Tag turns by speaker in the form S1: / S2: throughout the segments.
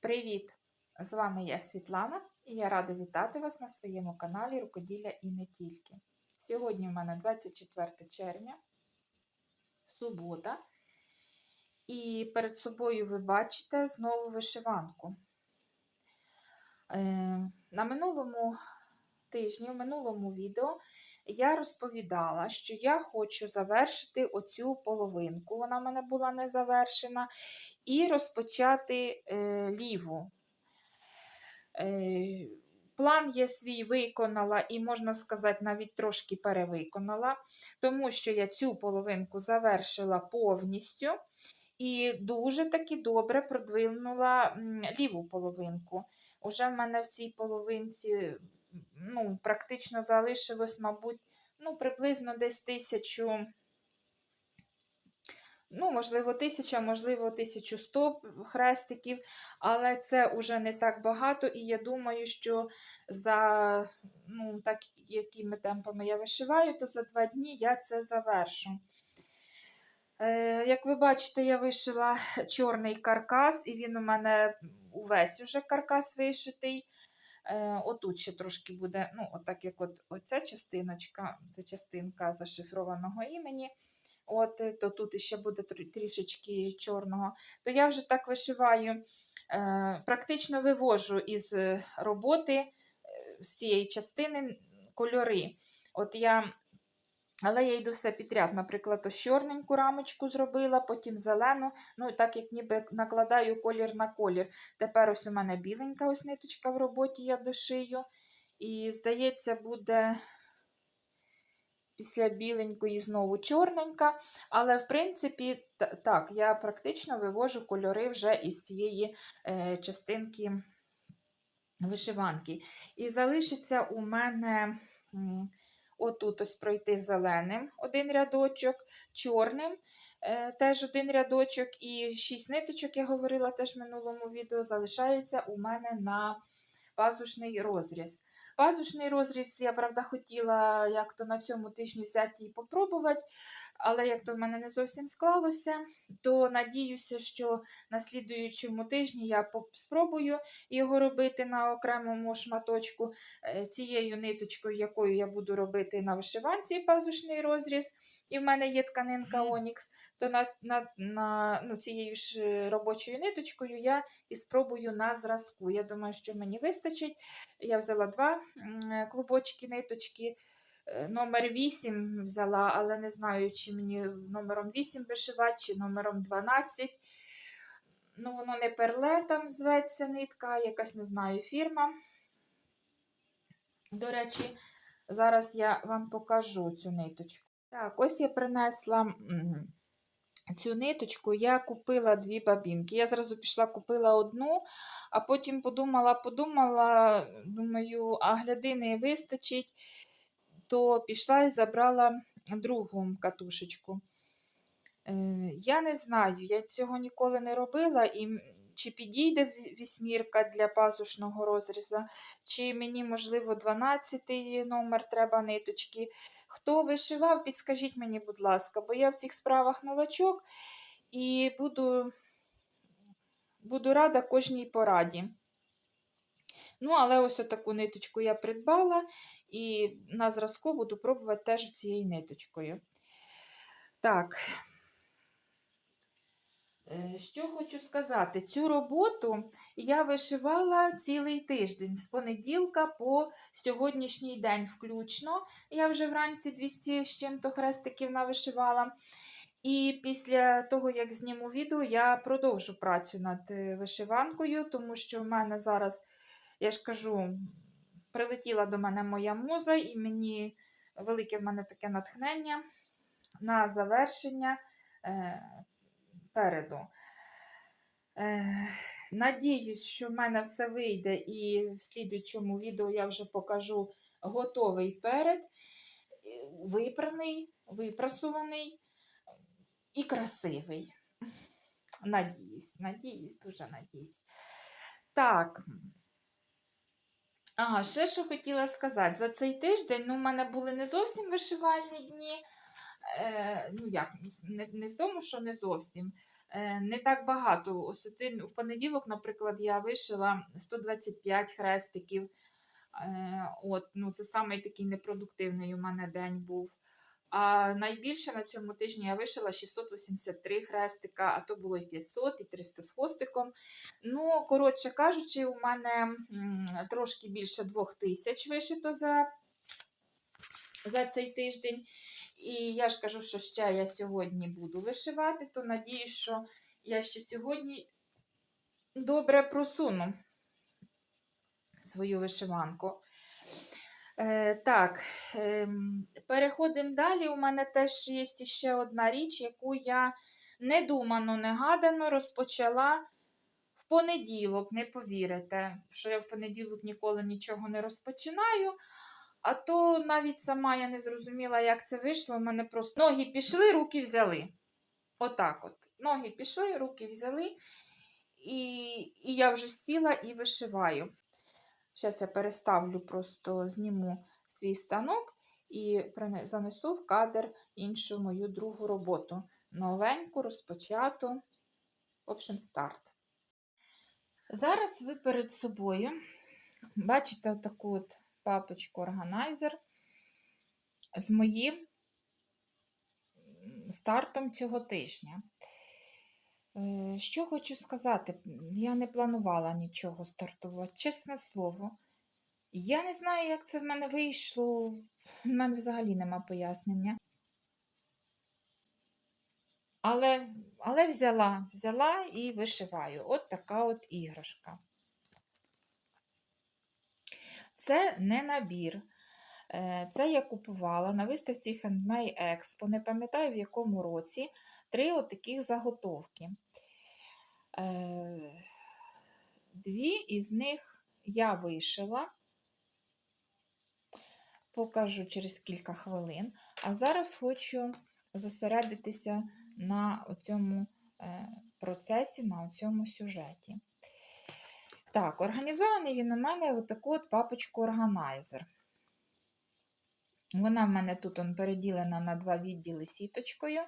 S1: Привіт! З вами я Світлана і я рада вітати вас на своєму каналі Рукоділля і не тільки. Сьогодні в мене 24 червня, субота, і перед собою ви бачите знову вишиванку. Е, на минулому тижні, в минулому відео, я розповідала, що я хочу завершити оцю половинку, вона в мене була не завершена, і розпочати е, ліву. Е, План є свій виконала і, можна сказати, навіть трошки перевиконала, тому що я цю половинку завершила повністю і дуже таки добре продвинула ліву половинку. Уже в мене в цій половинці ну, практично залишилось, мабуть, ну, приблизно десь тисячу. Ну, можливо, тисяча, можливо, 1100 хрестиків, але це вже не так багато, і я думаю, що за ну, так, якими темпами я вишиваю, то за два дні я це завершу. Е, Як ви бачите, я вишила чорний каркас, і він у мене увесь уже каркас вишитий. Е, Отут ще трошки буде, ну, отак як от оця частиночка, це частинка зашифрованого імені. От, е, то тут ще буде трішечки чорного. То я вже так вишиваю, е, практично вивожу із роботи з цієї частини кольори. От я, але я йду все підряд. Наприклад, ось чорненьку рамочку зробила, потім зелену. Ну, так як ніби накладаю колір на колір. Тепер ось у мене біленька ось ниточка в роботі, я дошию. І, здається, буде після біленької знову чорненька. Але, в принципі, так, я практично вивожу кольори вже із цієї е, частинки вишиванки. І залишиться у мене отут ось пройти зеленим один рядочок, чорним. е, Теж один рядочок і шість ниточок, я говорила теж в минулому відео, залишається у мене на пазушний розріз. Пазушний розріз я, правда, хотіла як то на цьому тижні взяти і попробувати, але як то в мене не зовсім склалося, то надіюся, що на слідуючому тижні я спробую його робити на окремому шматочку е, цією ниточкою, якою я буду робити на вишиванці пазушний розріз. І в мене є тканинка Онікс, то на, на, на ну, цією ж е, робочою ниточкою я і спробую на зразку. Я думаю, що мені вистачить. Я взяла два клубочки ниточки. Е, Номер 8 взяла, але не знаю, чи мені номером 8 вишивати, чи номером 12. Ну, воно не перле там зветься нитка, якась не знаю фірма. До речі, зараз я вам покажу цю ниточку. Так, ось я принесла цю ниточку, я купила дві бабінки. Я зразу пішла, купила одну, а потім подумала, подумала, думаю, а гляди, не вистачить, то пішла і забрала другу катушечку. Е, Я не знаю, я цього ніколи не робила, і чи підійде вісьмірка для пазушного розріза, чи мені, можливо, 12-й номер треба ниточки. Хто вишивав, підскажіть мені, будь ласка, бо я в цих справах новачок і буду, буду рада кожній пораді. Ну, але ось таку ниточку я придбала, і на зразку буду пробувати теж цією ниточкою. Так. Е, Що хочу сказати, цю роботу я вишивала цілий тиждень з понеділка по сьогоднішній день включно. Я вже вранці 200 з чим-то хрестиків навишивала. І після того, як зніму відео, я продовжу працю над е, вишиванкою, тому що в мене зараз, я ж кажу, прилетіла до мене моя муза, і мені велике в мене таке натхнення на завершення е, переду. Е, надіюсь, що в мене все вийде, і в слідуючому відео я вже покажу готовий перед, е, випраний, випрасуваний і красивий. Надіюсь, надіюсь, дуже надіюсь. Так. Ага, ще що хотіла сказати. За цей тиждень ну, в мене були не зовсім вишивальні дні. Е, ну як, не, не в тому, що не зовсім. е, не так багато. Ось один в понеділок, наприклад, я вишила 125 хрестиків. Е, От, ну, це самий такий непродуктивний у мене день був. А найбільше на цьому тижні я вишила 683 хрестика, а то було і 500, і 300 з хвостиком. Ну, коротше кажучи, у мене трошки більше 2000 вишито за, за цей тиждень. І я ж кажу, що ще я сьогодні буду вишивати, то надіюсь, що я ще сьогодні добре просуну свою вишиванку. Е, так, ем, переходимо далі. У мене теж є ще одна річ, яку я недумано, негадано розпочала в понеділок. Не повірите, що я в понеділок ніколи нічого не розпочинаю. А то навіть сама я не зрозуміла, як це вийшло. У мене просто ноги пішли, руки взяли. Отак от. Ноги пішли, руки взяли. І, і я вже сіла і вишиваю. Зараз я переставлю, просто зніму свій станок і занесу в кадр іншу мою другу роботу. Новеньку, розпочату. В общем, старт. Зараз ви перед собою бачите отаку от папочку органайзер з моїм стартом цього тижня. Е, Що хочу сказати, я не планувала нічого стартувати, чесне слово. Я не знаю, як це в мене вийшло. В мене взагалі нема пояснення. Але, але взяла, взяла і вишиваю. От така от іграшка. Це не набір. Е, Це я купувала на виставці Handmade Expo, не пам'ятаю в якому році, три отаких заготовки. Е, Дві із них я вишила, покажу через кілька хвилин. А зараз хочу зосередитися на цьому процесі, на цьому сюжеті. Так, організований він у мене в таку от папочку органайзер. Вона в мене тут переділена на два відділи сіточкою.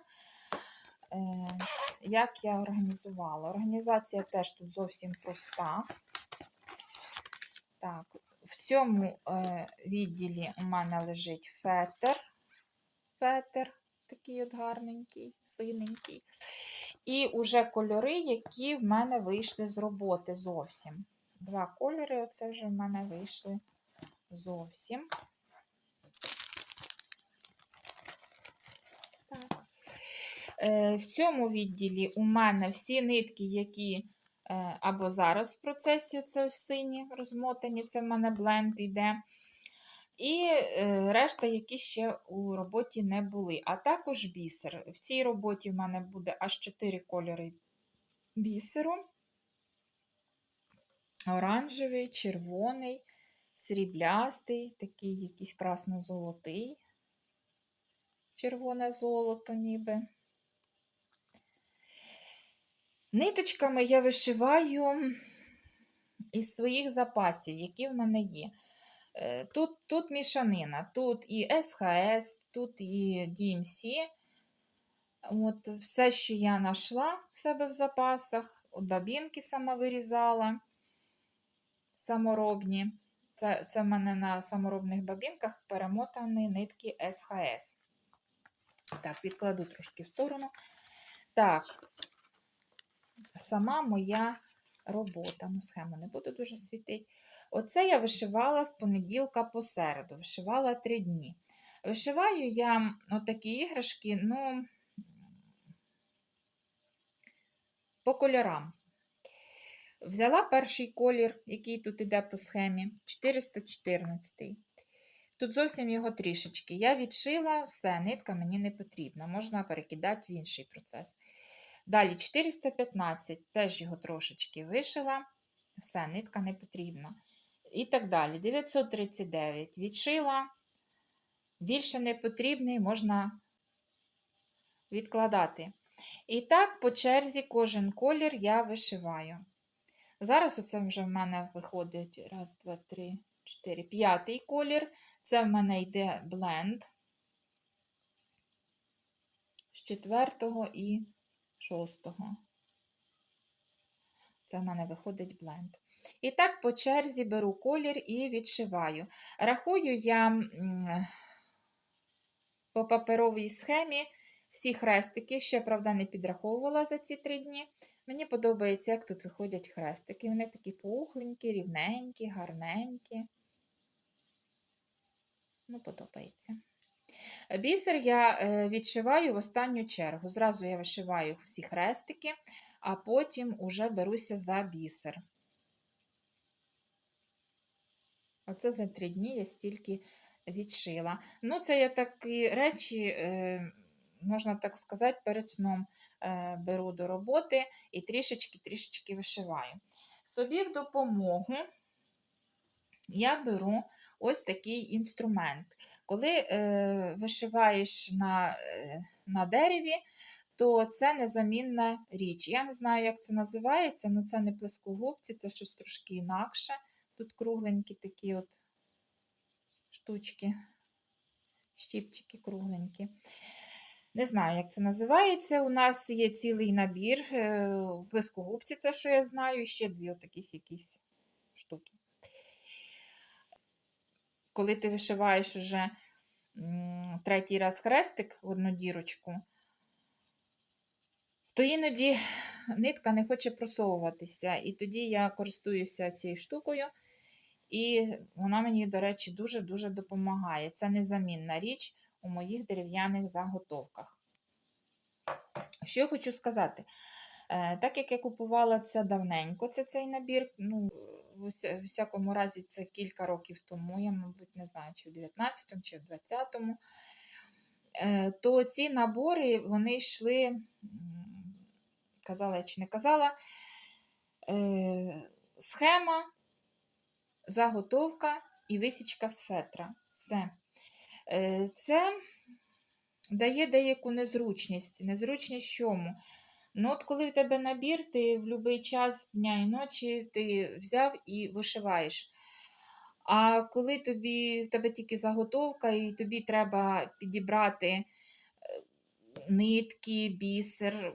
S1: Як я організувала? Організація теж тут зовсім проста. Так, в цьому е, відділі у мене лежить фетер. Фетер такий от гарненький, синенький. І уже кольори, які в мене вийшли з роботи зовсім. Два кольори, оце вже в мене вийшли зовсім. Так. Е, В цьому відділі у мене всі нитки, які е, або зараз в процесі це сині розмотані, це в мене бленд йде. І е, решта, які ще у роботі не були. А також бісер. В цій роботі в мене буде аж 4 кольори бісеру. Оранжевий, червоний, сріблястий, такий якийсь красно-золотий, червоне золото ніби. Ниточками я вишиваю із своїх запасів, які в мене є. Е, Тут, тут мішанина, тут і СХС, тут і DMC. От Все, що я знайшла в себе в запасах, от бабінки сама вирізала саморобні. Це, це в мене на саморобних бабінках перемотані нитки СХС. Так, відкладу трошки в сторону. Так, сама моя робота. Ну, схему не буду дуже світити. Оце я вишивала з понеділка по середу. Вишивала три дні. Вишиваю я отакі іграшки, ну, по кольорам. Взяла перший колір, який тут іде по схемі, 414. Тут зовсім його трішечки. Я відшила, все, нитка мені не потрібна. Можна перекидати в інший процес. Далі 415, теж його трошечки вишила, все, нитка не потрібна. І так далі. 939 відшила. Більше не потрібний, можна відкладати. І так, по черзі, кожен колір я вишиваю. Зараз оце вже в мене виходить раз, два, три, чотири, п'ятий колір. Це в мене йде бленд з четвертого і шостого. Це в мене виходить бленд. І так по черзі беру колір і відшиваю. Рахую я по паперовій схемі всі хрестики, ще, правда, не підраховувала за ці три дні. Мені подобається, як тут виходять хрестики. Вони такі пухленькі, рівненькі, гарненькі. Ну, подобається. Бісер я е, відшиваю в останню чергу. Зразу я вишиваю всі хрестики, а потім уже беруся за бісер. Оце за три дні я стільки відшила. Ну, це я такі речі, е, можна так сказати, перед сном е, беру до роботи і трішечки-трішечки вишиваю. Собі в допомогу я беру ось такий інструмент. Коли е, вишиваєш на, е, на дереві, то це незамінна річ. Я не знаю, як це називається, але це не плескогубці, це щось трошки інакше. Тут кругленькі такі от штучки, щіпчики кругленькі. Не знаю, як це називається. У нас є цілий набір е, плескогубці, це що я знаю, ще дві отаких якісь штуки. Коли ти вишиваєш уже третій раз хрестик в одну дірочку, то іноді нитка не хоче просовуватися. І тоді я користуюся цією штукою, і вона мені, до речі, дуже-дуже допомагає. Це незамінна річ у моїх дерев'яних заготовках. Що я хочу сказати? Е, Так як я купувала це давненько, це цей набір, ну, в всякому разі, це кілька років тому, я, мабуть, не знаю, чи в 19-му, чи в 20-му, е, то ці набори вони йшли, казала я чи не казала, е, схема, заготовка і висічка з фетра. Все. Е, Це дає деяку незручність. Незручність чому? Ну, от коли в тебе набір, ти в будь-який час дня і ночі ти взяв і вишиваєш. А коли тобі, в тебе тільки заготовка, і тобі треба підібрати е, нитки, бісер,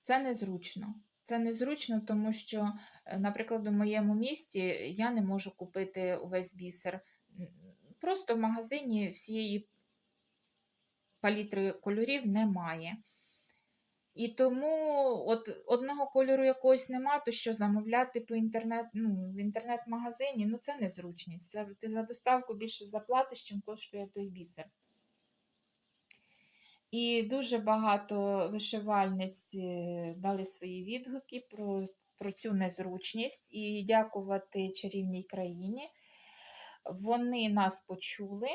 S1: це незручно. Це незручно, тому що, е, наприклад, у моєму місті я не можу купити увесь бісер. Просто в магазині всієї палітри кольорів немає. І тому от одного кольору якогось нема, то що замовляти по інтернет, ну, в інтернет-магазині, ну це незручність. Це ти за доставку більше заплатиш, чим коштує той бісер. І дуже багато вишивальниць е, дали свої відгуки про, про цю незручність. І дякувати чарівній країні. Вони нас почули.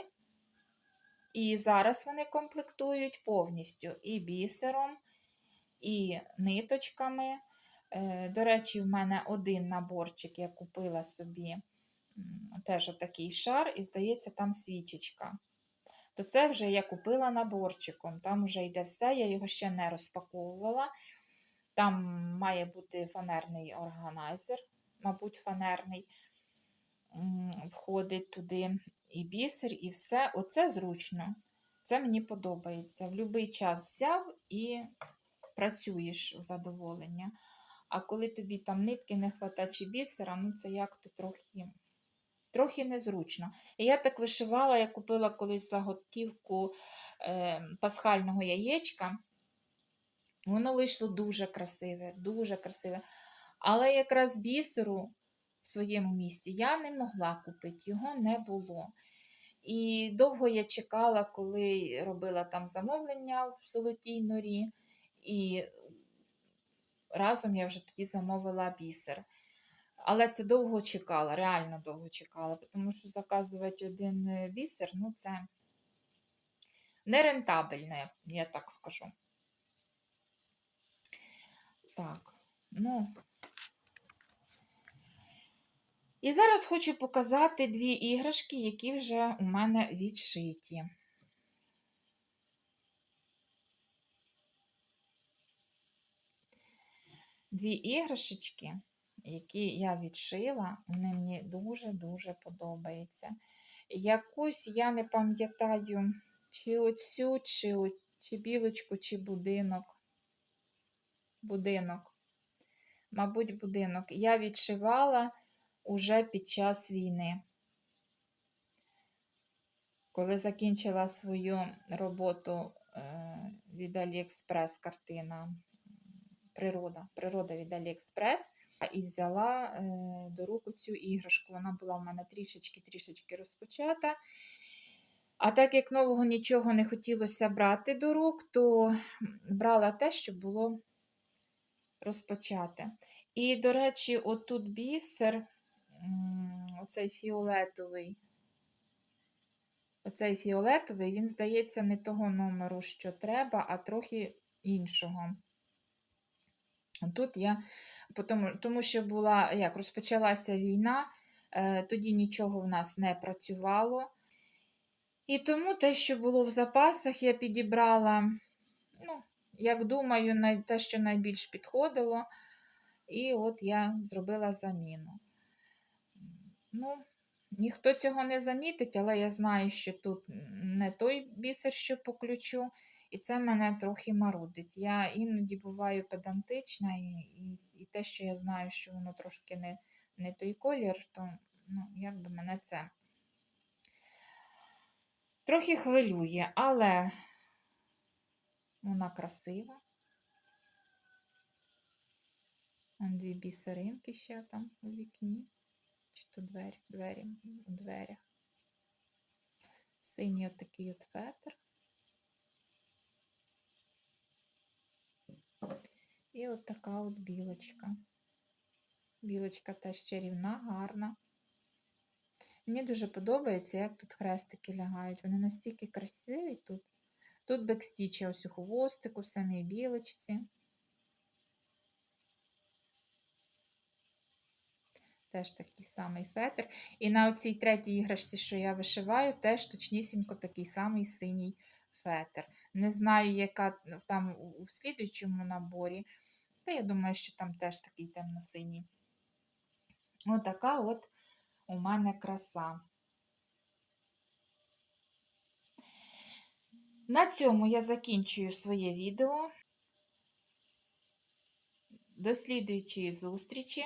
S1: І зараз вони комплектують повністю і бісером, і ниточками. Е, До речі, в мене один наборчик я купила собі теж отакий шар, і, здається, там свічечка. То це вже я купила наборчиком. Там вже йде все, я його ще не розпаковувала. Там має бути фанерний органайзер, мабуть, фанерний. Входить туди і бісер, і все. Оце зручно. Це мені подобається. В будь-який час взяв і працюєш в задоволення. А коли тобі там нитки не вистачає чи бісера, ну це як-то трохи, трохи незручно. І я так вишивала, я купила колись заготівку е, пасхального яєчка. Воно вийшло дуже красиве, дуже красиве. Але якраз бісеру в своєму місті я не могла купити, його не було. І довго я чекала, коли робила там замовлення в Золотій норі, і разом я вже тоді замовила бісер. Але це довго чекала, реально довго чекала, тому що заказувати один е, бісер, ну це нерентабельно, я- я так скажу. Так, ну. І зараз хочу показати дві іграшки, які вже у мене відшиті. Дві іграшечки, які я відшила, вони мені дуже-дуже подобаються. Якусь я не пам'ятаю, чи оцю, чи, чи білочку, чи будинок. будинок. Мабуть, будинок. Я відшивала уже під час війни. Коли закінчила свою роботу е, від Аліекспрес картина Природа. Природа від Аліекспрес. І взяла е, до рук цю іграшку. Вона була в мене трішечки-трішечки розпочата. А так як нового нічого не хотілося брати до рук, то брала те, що було розпочате. І, до речі, отут бісер, оцей фіолетовий. Оцей фіолетовий, він, здається, не того номеру, що треба, а трохи іншого. Тут я, тому, тому що була, як розпочалася війна, е, тоді нічого в нас не працювало. І тому те, що було в запасах, я підібрала, ну, як думаю, те, що найбільш підходило. І от я зробила заміну. Ну, ніхто цього не замітить, але я знаю, що тут не той бісер, що по ключу, і це мене трохи марудить. Я іноді буваю педантична, і, і, і те, що я знаю, що воно трошки не, не той колір, то ну, як би мене це трохи хвилює, але вона красива. Дві бісеринки ще там у вікні. Чи то двері, двері у дверях. Синій отакий от фетр. І от така от білочка. Білочка теж чарівна, гарна. Мені дуже подобається, як тут хрестики лягають. Вони настільки красиві тут. Тут бекстічі ось у хвостику, в самій білочці. Теж такий самий фетр. І на оцій третій іграшці, що я вишиваю, теж точнісінько такий самий синій фетр. Не знаю, яка там у слідуючому наборі. Та я думаю, що там теж такий темно-синій. Отака от у мене краса. На цьому я закінчую своє відео. До слідуючої зустрічі.